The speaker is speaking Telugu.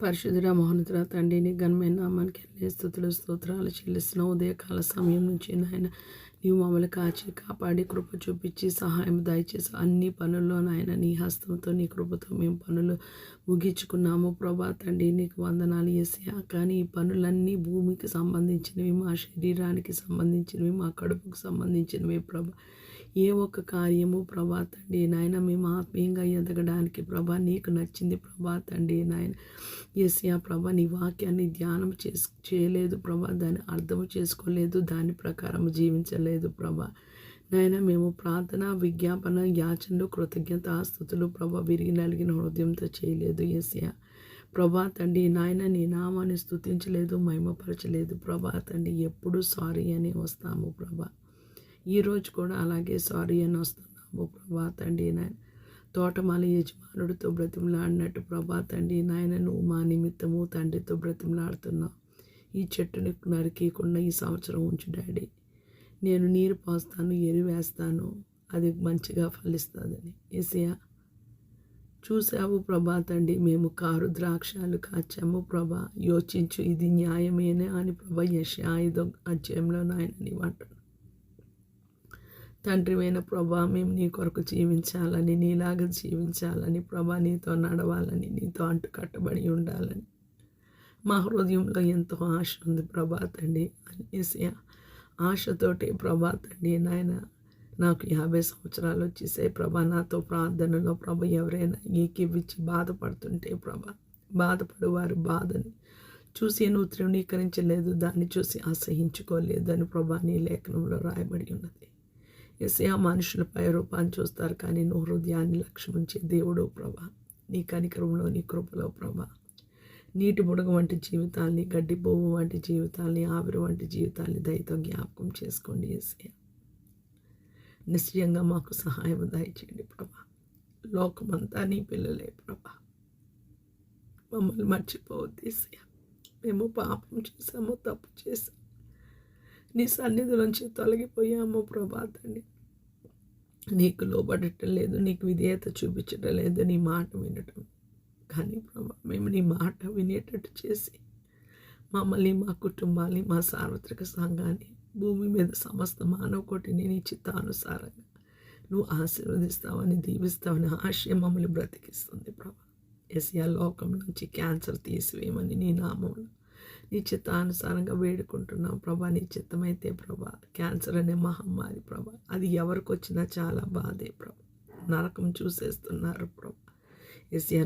పరిశుద్ధుడ మోహనుతుర తండ్రి నీ ఘనమైన నామానికి అన్ని స్థుతులు స్తోత్రాలు చెల్లిస్తున్న. ఉదయకాల సమయం నుంచి నాయన నీవు మమ్మల్ని కాచి కాపాడి కృప చూపించి సహాయం దయచేసి అన్ని పనుల్లో నాయన నీ హస్తంతో నీ కృపతో మేము పనులు ముగించుకున్నాము. ప్రభా తండ్రి నీకు వందనాలు వేసా కానీ ఈ పనులన్నీ భూమికి సంబంధించినవి మా శరీరానికి సంబంధించినవి మా కడుపుకు సంబంధించినవి ప్రభా. ఏ ఒక్క కార్యము ప్రభా తండ్రి నాయన మేము ఆత్మీయంగా ఎదగడానికి ప్రభా నీకు నచ్చింది ప్రభా తండ్రి నాయన. ఎస్యా ప్రభా నీ వాక్యాన్ని ధ్యానం చేసు చేయలేదు ప్రభా దాన్ని అర్థం చేసుకోలేదు దాని ప్రకారం జీవించలేదు ప్రభా. నాయన మేము ప్రార్థన విజ్ఞాపన యాచనలు కృతజ్ఞత స్థుతులు ప్రభా విరిగి నలిగిన హృదయంతో చేయలేదు ఎస్యా ప్రభా తండ్రి నాయన నీ నామాన్ని స్థుతించలేదు మహిమపరచలేదు ప్రభా తండ్రి ఎప్పుడు సారీ అని వస్తాము ప్రభా. ఈరోజు కూడా అలాగే సారీ అని వస్తున్నాము ప్రభా తండ్రి నాయన. తోటమాల యజమానుడితో బ్రతిమలాడినట్టు ప్రభా తండ్రి నాయన నువ్వు మా నిమిత్తము తండ్రితో బ్రతిమలాడుతున్నావు. ఈ చెట్టుని నరికీకుండా ఈ సంవత్సరం ఉంచు డాడీ. నేను నీరు పోస్తాను ఎరివేస్తాను అది మంచిగా ఫలిస్తుందని. ఏసయా చూసావు ప్రభా తండ్రి మేము కారు ద్రాక్షాలు కాచాము ప్రభా. యోచించు ఇది న్యాయమేనే అని ప్రభా యశ ఐదో అధ్యాయంలో నాయనని అంటున్నాను తండ్రివైన ప్రభా మేము నీ కొరకు జీవించాలని నీలాగా జీవించాలని ప్రభా నీతో నడవాలని నీతో అంటు కట్టబడి ఉండాలని. మా హృదయంలో ఎంతో ఆశ ఉంది ప్రభా తండ్రి. అనేసి ఆశతోటి ప్రభా తండ్రి నాయన నాకు యాభై సంవత్సరాలు వచ్చేసాయి ప్రభా నాతో ప్రార్థనలో ప్రభ ఎవరైనా ఏకీవిచ్చి బాధపడుతుంటే ప్రభా బాధపడు వారి బాధని చూసి నువ్వు తృణీకరించలేదు దాన్ని చూసి అసహించుకోలేదు అని ప్రభా నీ లేఖనంలో రాయబడి ఉన్నది. ఎస్యా మనుషులపై రూపాన్ని చూస్తారు కానీ నువ్వు హృదయాన్ని లక్ష్యం ఉంచే దేవుడు ప్రభా. నీ కనికరంలో నీ కృపలో ప్రభా. నీటి బుడగ వంటి జీవితాల్ని గడ్డి పువ్వు వంటి జీవితాల్ని ఆవిరి వంటి జీవితాల్ని దయతో జ్ఞాపకం చేసుకోండి ఎసయా నిశ్చయంగా మాకు సహాయం దయచేయండి ప్రభా. లోకమంతా నీ పిల్లలే ప్రభా. మమ్మల్ని మర్చిపోవద్దు ఎసయా మేము పాపం చేసాము తప్పు చేసాము నీ సన్నిధిలోంచి తొలగిపోయాము ప్రభా తండ్రి. నీకు లోబడటం లేదు నీకు విధేయత చూపించటం లేదు నీ మాట వినటం. కానీ ప్రభా మేము నీ మాట వినేటట్టు చేసి మమ్మల్ని మా కుటుంబాన్ని మా సార్వత్రిక సంఘాన్ని భూమి మీద సమస్త మానవ కోటిని నీ చిత్తానుసారంగా నువ్వు ఆశీర్వదిస్తావని దీవిస్తావని ఆశయం మమ్మల్ని బ్రతికిస్తుంది ప్రభా. ఎస్యా లోకం నుంచి క్యాన్సర్ తీసివేయమని నీ నామంలో నీ చిత్తానుసారంగా వేడుకుంటున్నాం. ప్రభా నీ చిత్తమైతే ప్రభా క్యాన్సర్ అనే మహమ్మారి ప్రభా అది ఎవరికి వచ్చినా చాలా బాధే ప్రభా. నరకం చూసేస్తున్నారు ప్రభా. ఎస్యా